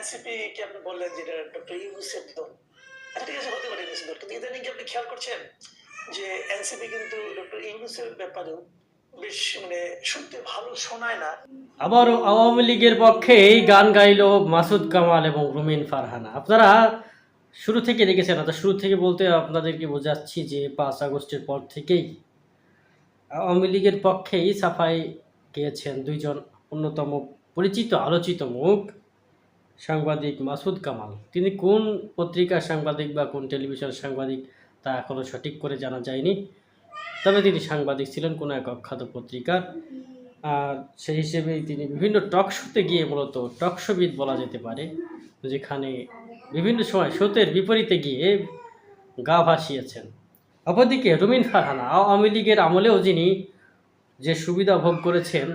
NCP কে আপনি বললেন যে ডক্টর ইউনুসের দল ঠিক আছে, হতে পারে ইউনুসের দল। কিন্তু ইদানিং কি আপনি খেয়াল করছেন যে এনসিপি কিন্তু ডক্টর ইউনুসের ব্যাপারেও বেশ মানে শুনতে ভালো শোনায় না? আবারও আওয়ামী লীগের পক্ষে এই গান গাইল মাসুদ কামাল এবং রুমিন ফারহানা। আপনারা শুরু থেকে দেখেছেন, অর্থাৎ শুরু থেকে বলতে আপনাদেরকে বোঝাচ্ছি যে পাঁচ আগস্টের পর থেকেই আওয়ামী লীগের পক্ষেই সাফাই গিয়েছেন দুইজন অন্যতম পরিচিত, আলোচিত মুখ। সাংবাদিক মাসুদ কামাল। তিনি কোন পত্রিকার সাংবাদিক বা কোন টেলিভিশন সাংবাদিক তা এখনও সঠিক করে জানা যায়নি। তবে তিনি সাংবাদিক ছিলেন কোনো এক অখ্যাত পত্রিকার। আর সেই হিসেবেই তিনি বিভিন্ন টক শোতে গিয়ে মূলত টক শোবিদ বলা যেতে পারে, যেখানে বিভিন্ন সময় শোতের বিপরীতে গিয়ে গা ভাসিয়েছেন। অপরদিকে রুমিন ফারহানা আওয়ামী লীগের আমলেও যিনি যে সুবিধা ভোগ করেছেন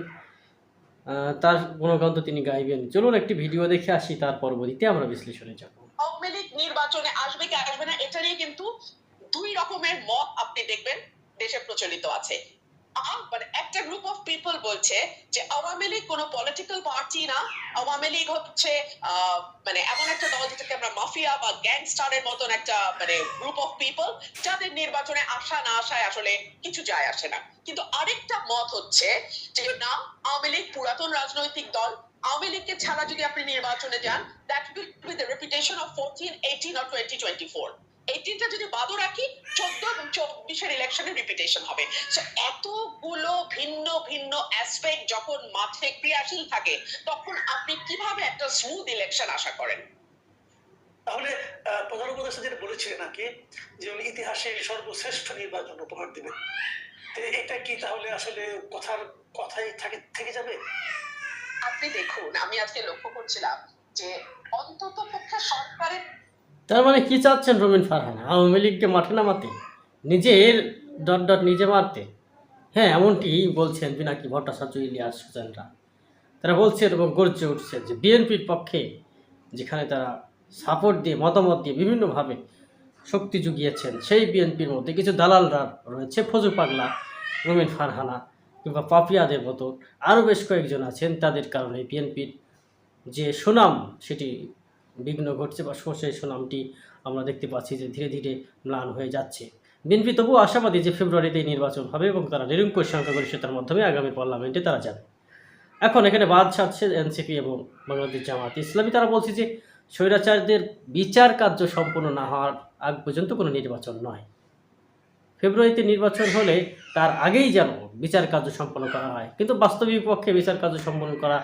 তার গুণগান তিনি গাইবেন। চলুন একটি ভিডিও দেখে আসি, তার পরবর্তীতে আমরা বিশ্লেষণে যাব। নির্বাচনে আসবে কি আসবে না, এটা নিয়ে কিন্তু দুই রকমের মত আপনি দেখবেন, দেশে প্রচলিত আছে। মানে একটা গ্রুপ অফ পিপল বলছে যে আওয়ামী লীগ কোনো পলিটিক্যাল পার্টি না, আওয়ামী লীগ হচ্ছে মানে এমন একটা দল যেটাকে আমরা মাফিয়া বা গ্যাংস্টারের মতন একটা মানে গ্রুপ অফ পিপল যাদের নির্বাচনে আসা না আসায় আসলে কিছু যায় আসে না। কিন্তু আরেকটা মত হচ্ছে যে, না, আওয়ামী লীগ পুরাতন রাজনৈতিক দল, আওয়ামী লীগকে ছাড়া যদি আপনি নির্বাচনে যান that will be the reputation of fourteen eighteen or twenty twenty four এইটিনটা যদি বাদও রাখি, চোদ্দ এবং চব্বিশের ইলেকশনের রিপিটেশন হবে। সো এতগুলো ভিন্ন ভিন্ন অ্যাসপেক্ট যখন মাঠে ক্রিয়াশীল থাকে, তখন আপনি কীভাবে একটা স্মুথ ইলেকশন আশা করেন? তাহলে প্রধান উপদেষ্টা যেটা বলেছিলেন নাকি যে উনি ইতিহাসে সর্বশ্রেষ্ঠ নির্বাচন উপহার দেবেন। এটা কি তাহলে আসলে কথার কথাই থাকে থেকে যাবে? আপনি দেখুন আমি আজকে লক্ষ্য করছিলাম যে অন্তত পক্ষে সরকারের তার মানে কি চাচ্ছেন রুমিন ফারহানা? আওয়ামী লীগকে মাঠে নামাতে? নিজের ডট ডট নিজে মারতে? হ্যাঁ এমনটি বলছেন বিনাকি ভট্টাচার্য ইলিয়াস সুজনরা। তারা বলছেন এবং গর্জে উঠছেন যে বিএনপির পক্ষে যেখানে তারা সাপোর্ট দিয়ে, মতামত দিয়ে, বিভিন্নভাবে শক্তি জুগিয়েছেন। সেই বিএনপির মধ্যে কিছু দালালরা রয়েছে, ফজু পাগলা, রুমিন ফারহানা কিংবা পাপিয়াদের মতো। আরও বেশ কয়েকজন আছেন, তাদের কারণে বিএনপির যে সুনাম, সেটি বিঘ্ন ঘটছে বা সেই সুনামটি আমরা দেখতে পাচ্ছি যে ধীরে ধীরে ম্লান হয়ে যাচ্ছে। বিএনপি তবুও আশাবাদী যে ফেব্রুয়ারিতে নির্বাচন হবে এবং তারা নিরঙ্কুশ সংখ্যাগরিষ্ঠতার মাধ্যমে আগামী পার্লামেন্টে তারা যাবে। এখন এখানে বাদ ছাড়ছে এনসিপি এবং বাংলাদেশ জামাত ইসলামী। তারা বলছে যে স্বৈরাচারদের বিচার কার্য সম্পূর্ণ না হওয়ার আগ পর্যন্ত কোনো নির্বাচন নয়। ফেব্রুয়ারিতে নির্বাচন হলে তার আগেই যেন বিচার কার্য সম্পন্ন করা হয়। কিন্তু বাস্তবিক পক্ষে বিচার কার্য সম্পন্ন করা